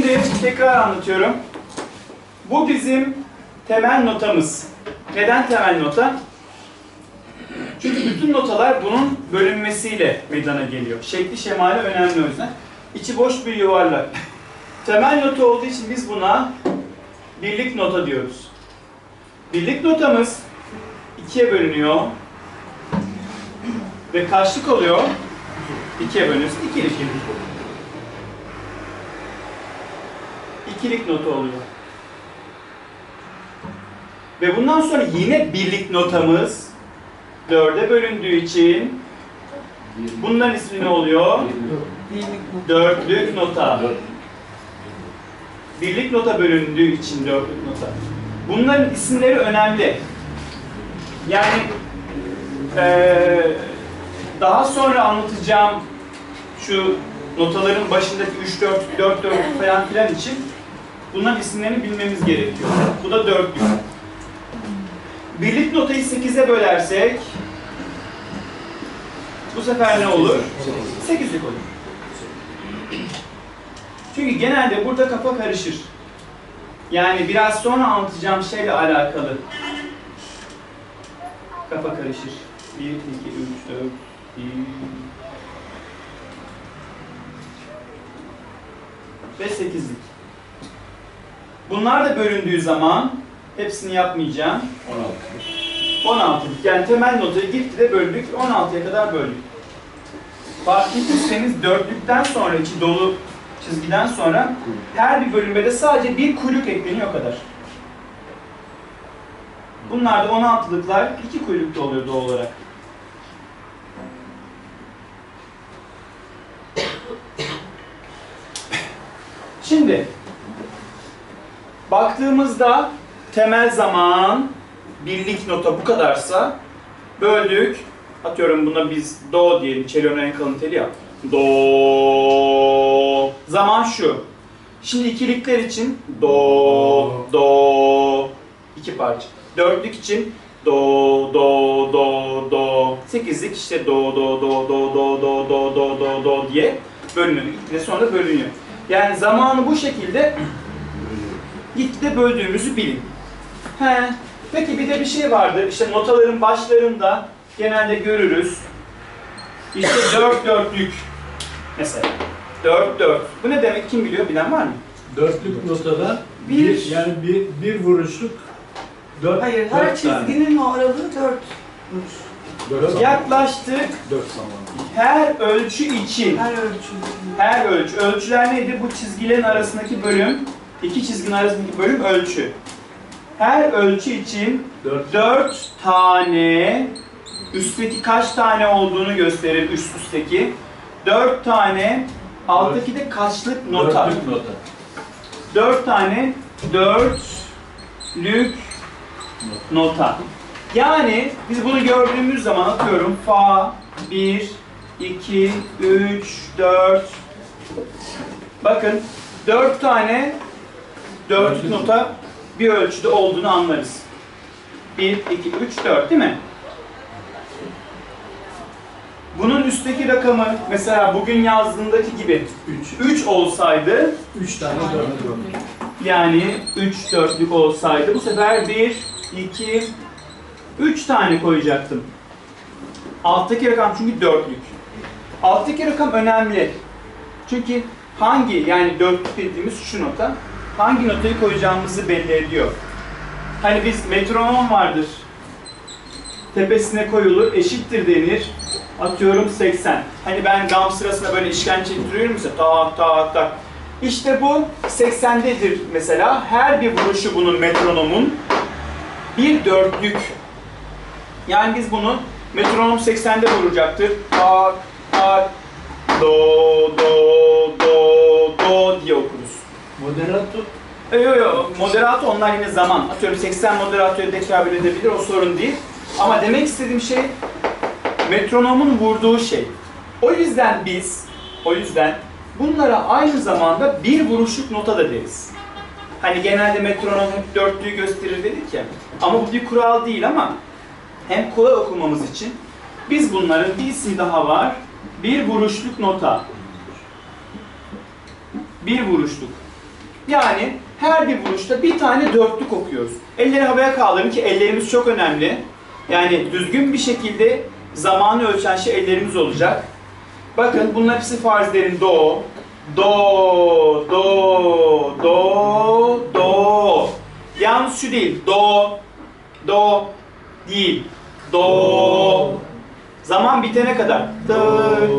Şimdi tekrar anlatıyorum. Bu bizim temel notamız. Neden temel nota? Çünkü bütün notalar bunun bölünmesiyle meydana geliyor. Şekli şemali önemli o yüzden. İçi boş bir yuvarlak. Temel nota olduğu için biz buna birlik nota diyoruz. Birlik notamız ikiye bölünüyor ve kaçlık oluyor? İkiye bölünüyorsa ikilik. İkilik nota oluyor. Ve bundan sonra yine birlik notamız dörde bölündüğü için bunların ismi ne oluyor? Dörtlük nota. Birlik nota bölündüğü için dörtlük nota. Bunların isimleri önemli. Yani eee, daha sonra anlatacağım şu notaların başındaki 3 4 4 4 falan filan için bunların isimlerini bilmemiz gerekiyor. Bu da dörtlük. Birlik notayı 8'e bölersek bu sefer ne olur? 8'lik olur. Çünkü genelde burada kafa karışır. Yani biraz sonra anlatacağım şeyle alakalı kafa karışır. 1, 2, 3, 4, 1 ve 8'lik. Bunlar da bölündüğü zaman hepsini yapmayacağım. 16. Yani temel notayı gitgide böldük. 16'ya kadar böldük. Fark ettiyseniz dörtlükten sonra içi dolu çizgiden sonra her bir bölüme de sadece bir kuyruk ekleniyor o kadar. Bunlar da 16'lıklar iki kuyrukta oluyor doğal olarak. Şimdi baktığımızda temel zaman birlik nota bu kadarsa böldük. Atıyorum buna biz do diyelim. Çelonun en kalın teli ya. Do. Zaman şu. Şimdi ikilikler için do, do. iki parça. Dörtlük için do, do, do, do. Sekizlik işte do, do, do, do, do, do, do, do, do, do diye bölünüyor. Ve sonra bölünüyor. Yani zamanı bu şekilde gitgide böldüğümüzü bilin. He. Peki bir de bir şey vardı. İşte notaların başlarında genelde görürüz. İşte dört dörtlük mesela. Dört dört. Bu ne demek? Kim biliyor? Bilen var mı? Dörtlük notada bir, bir yani bir, bir vuruşluk dört Hayır, her dört çizginin tane. o aralığı dört vuruş. 4 Yaklaştık. 4 Her ölçü için. Her ölçü. Her ölçü. Ölçüler neydi? Bu çizgilerin arasındaki bölüm. iki çizginin arasındaki bölüm ölçü. Her ölçü için 4, 4 tane üstteki kaç tane olduğunu gösterir üst üstteki. 4 tane alttaki de kaçlık nota. 4'lük nota. 4 tane 4'lük nota. Yani biz bunu gördüğümüz zaman atıyorum fa 1 2 3 4 Bakın dört tane dörtlük Dörtlük. nota bir ölçüde olduğunu anlarız. 1 2 3 4 değil mi? Bunun üstteki rakamı mesela bugün yazdığındaki gibi Üç. 3 olsaydı Üç tane dörtlük. yani 3 dörtlük olsaydı bu sefer 1, 2, 3 tane koyacaktım. Alttaki rakam çünkü dörtlük. Alttaki rakam önemli. Çünkü hangi yani dörtlük dediğimiz şu nota hangi notayı koyacağımızı belli ediyor. Hani biz metronom vardır. Tepesine koyulur, eşittir denir. Atıyorum 80. Hani ben gam sırasında böyle işkence çektiriyorum mesela tak tak tak. İşte bu 80'dedir mesela. Her bir vuruşu bunun metronomun bir dörtlük. Yani biz bunu metronom 80'de vuracaktır. Tak tak do do do do diye okuruz. Moderato Yok yok moderato onlar yine zaman. Atıyorum 80 moderatoya tekabül edebilir o sorun değil. Ama demek istediğim şey metronomun vurduğu şey. O yüzden biz, o yüzden bunlara aynı zamanda bir vuruşluk nota da deriz. Hani genelde metronom hep dörtlüğü gösterir dedik ya. Ama bu bir kural değil ama hem kolay okumamız için biz bunların bir ismi daha var. Bir vuruşluk nota. Bir vuruşluk. Yani her bir vuruşta bir tane dörtlük okuyoruz. Elleri havaya kaldırın ki ellerimiz çok önemli. Yani düzgün bir şekilde zamanı ölçen şey ellerimiz olacak. Bakın bunlar hepsi farzlerin do, do, do, do, do. Yalnız şu değil, do, do değil, do. Zaman bitene kadar. Tık,